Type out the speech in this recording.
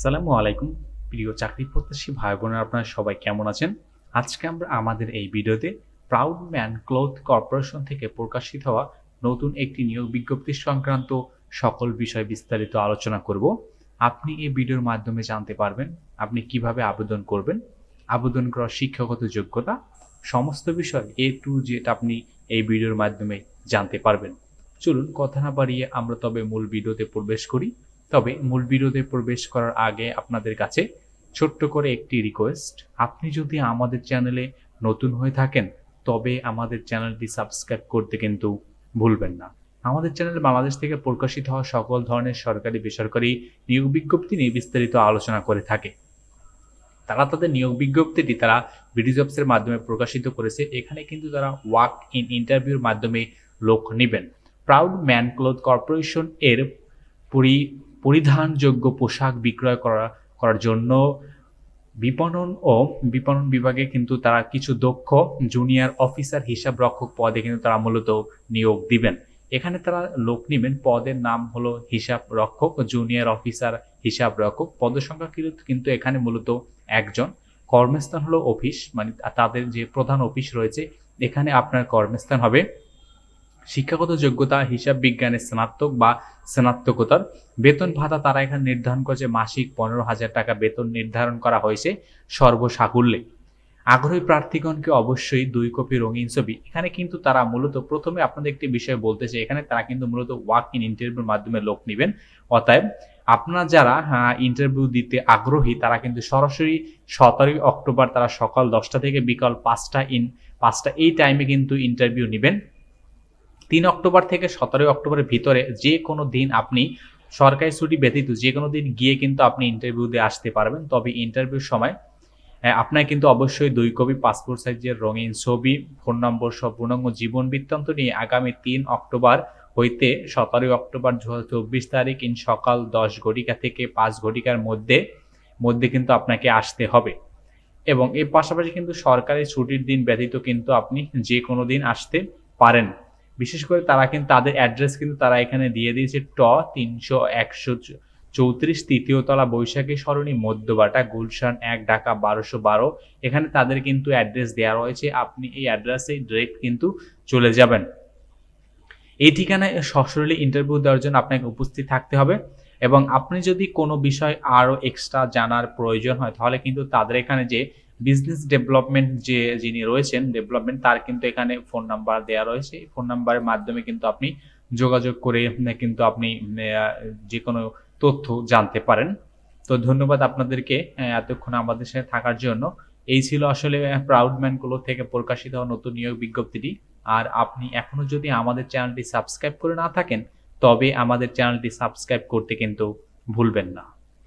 সালামু আলাইকুম, প্রিয় চাকরি প্রত্যাশী ভাই বোনেরা আপনারা সবাই কেমন আছেন? আজকে আমরা আমাদের এই ভিডিওতে প্রাউড ম্যান ক্লোথ কর্পোরেশন থেকে প্রকাশিত হওয়া নতুন একটি নিয়োগ বিজ্ঞপ্তি সংক্রান্ত সকল বিষয় বিস্তারিত আলোচনা করব। আপনি এই ভিডিওর মাধ্যমে জানতে পারবেন আপনি কীভাবে আবেদন করবেন, আবেদন করার শিক্ষাগত যোগ্যতা, সমস্ত বিষয় এ টু জেড আপনি এই ভিডিওর মাধ্যমে জানতে পারবেন। চলুন, কথা না বাড়িয়ে আমরা তবে মূল ভিডিওতে প্রবেশ করি। তবে মূল বিরোধে প্রবেশ করার আগে আপনাদের কাছে ছোট্ট করে একটি রিকোয়েস্ট আপনি যদি আমাদের চ্যানেলে নতুন হয়ে থাকেন, তবে আমাদের চ্যানেলটি সাবস্ক্রাইব করতে কিন্তু ভুলবেন না। আমাদের চ্যানেল বাংলাদেশ থেকে প্রকাশিত হওয়া সকল ধরনের সরকারি, বেসরকারি নিয়োগ বিজ্ঞপ্তি নিয়ে বিস্তারিত আলোচনা করে থাকে। তারা তাদের নিয়োগ বিজ্ঞপ্তিটি তারা বিডি জবসের মাধ্যমে প্রকাশিত করেছে। এখানে কিন্তু তারা ওয়াক ইন ইন্টারভিউর মাধ্যমে লোক নেবেন। প্রাউড ম্যান ক্লোথ কর্পোরেশন এর পরি পরিধানযোগ্য পোশাক বিক্রয় করা, করার জন্য বিপণন ও বিপণন বিভাগে কিন্তু তারা কিছু দক্ষ জুনিয়র অফিসার হিসাব রক্ষক পদে কিন্তু তারা মূলত নিয়োগ দিবেন। এখানে তারা লোক নেবেন, পদের নাম হলো হিসাব রক্ষক, জুনিয়র অফিসার হিসাব রক্ষক। পদসংখ্যা কিন্তু কিন্তু এখানে মূলত একজন। কর্মস্থান হলো অফিস মানে তাদের যে প্রধান অফিস রয়েছে, এখানে আপনার কর্মস্থান হবে শিক্ষাগত যোগ্যতা, হিসাব বিজ্ঞানের স্নাতক বা স্নাতকোত্তর। বেতন ভাতা তারা এখানে নির্ধারণ করেছে মাসিক পনেরো হাজার টাকা বেতন নির্ধারণ করা হয়েছে সর্বসাকুল্যে। আগ্রহী প্রার্থীগণকে অবশ্যই দুই কপি রঙিন ছবি। এখানে কিন্তু তারা মূলত প্রথমে আপনাদের একটি বিষয় বলতেছে এখানে তারা কিন্তু মূলত ওয়াক ইন ইন্টারভিউর মাধ্যমে লোক নেবেন। অতএব আপনারা যারা ইন্টারভিউ দিতে আগ্রহী, তারা কিন্তু সরাসরি সতেরোই অক্টোবর তারা সকাল দশটা থেকে বিকাল পাঁচটা ইন পাঁচটা এই টাইমে কিন্তু ইন্টারভিউ নেবেন। তিন অক্টোবর থেকে সতেরোই অক্টোবরের ভিতরে যে কোনো দিন আপনি সরকারি ছুটি ব্যতীত যে কোনো দিন গিয়ে কিন্তু আপনি ইন্টারভিউ দিয়ে আসতে পারবেন। তবে ইন্টারভিউর সময় আপনার কিন্তু অবশ্যই দুই কপি পাসপোর্ট সাইজের রঙিন ছবি ফোন নম্বর সব পূর্ণাঙ্গ জীবন বৃত্তান্ত নিয়ে আগামী তিন অক্টোবর হইতে সতেরোই অক্টোবর দু চব্বিশ তারিখ ইন সকাল দশ ঘটিকা থেকে পাঁচ ঘটিকার মধ্যে মধ্যে কিন্তু আপনাকে আসতে হবে। এবং এর পাশাপাশি কিন্তু সরকারি ছুটির দিন ব্যতীত কিন্তু আপনি যে কোনো দিন আসতে পারেন। বিশেষ করে তারা কিন্তু, তাদের অ্যাড্রেস কিন্তু তারা এখানে দিয়ে দিয়েছে ট তিনশো একশো চৌত্রিশ তৃতীয় তলা বৈশাখী সরণি, মধ্যবাটা, গুলশান এক, ঢাকা বারোশো বারো। এখানে তাদের কিন্তু অ্যাড্রেস দেওয়া রয়েছে। আপনি এই অ্যাড্রেসে ডিরেক্ট কিন্তু চলে যাবেন। এই ঠিকানায় সশরীরে ইন্টারভিউ দেওয়ার জন্য আপনাকে উপস্থিত থাকতে হবে এবং আপনি যদি কোনো বিষয় আরও এক্সট্রা জানার প্রয়োজন হয়, তাহলে কিন্তু তাদের এখানে যে বিজনেস ডেভেলপমেন্ট যে যিনি রয়েছেন ডেভেলপমেন্ট তার কিন্তু এখানে ফোন নাম্বার দেওয়া রয়েছে। ফোন নাম্বারের মাধ্যমে কিন্তু আপনি যোগাযোগ করে কিন্তু আপনি যে কোনো তথ্য জানতে পারেন। তো ধন্যবাদ আপনাদেরকে এতক্ষণ আমাদের সাথে থাকার জন্য। এই ছিল আসলে প্রাউড ম্যানগুলো থেকে প্রকাশিত হওয়া নতুন নিয়োগ বিজ্ঞপ্তিটি। আর আপনি এখনও যদি আমাদের চ্যানেলটি সাবস্ক্রাইব করে না থাকেন, তবে আমাদের চ্যানেলটি সাবস্ক্রাইব করতে কিন্তু ভুলবেন না।